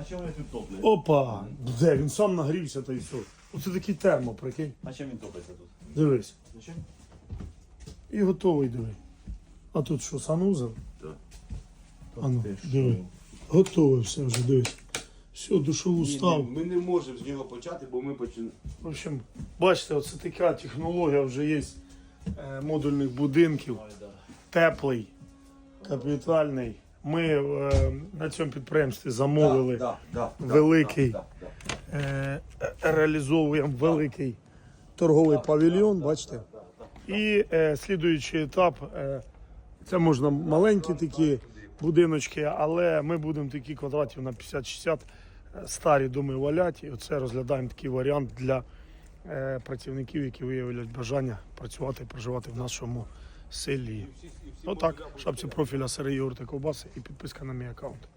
А чим вони тут топлять? Опа! Де? Він сам нагрівся та й все. Оце такий термо, прикинь. А чим він топиться тут? Дивись. Зачем? І готовий диви. А тут що, санузел? Так. А ну, Ти що? диви. Готове все вже, дивись. Все, душову став. Ми не можемо з нього почати, бо ми починаємо. В общем, бачите, оце така технологія вже є е, модульних будинків. Ой, да. Теплий, капітальний. Ми е, на цьому підприємстві замовили, Да, да, да, великий. да, да, да. е, реалізовуємо великий торговий павільйон, бачите. І е, слідуючий етап, е, це можна маленькі такі будиночки, але ми будемо такі квадратів на 50-60 е, старі доми валяти. І оце розглядаємо такий варіант для е, працівників, які виявлять бажання працювати і проживати в нашому селі. Ну так, шапці профіля Сергій Юрти Ковбаси і підписка на мій аккаунт.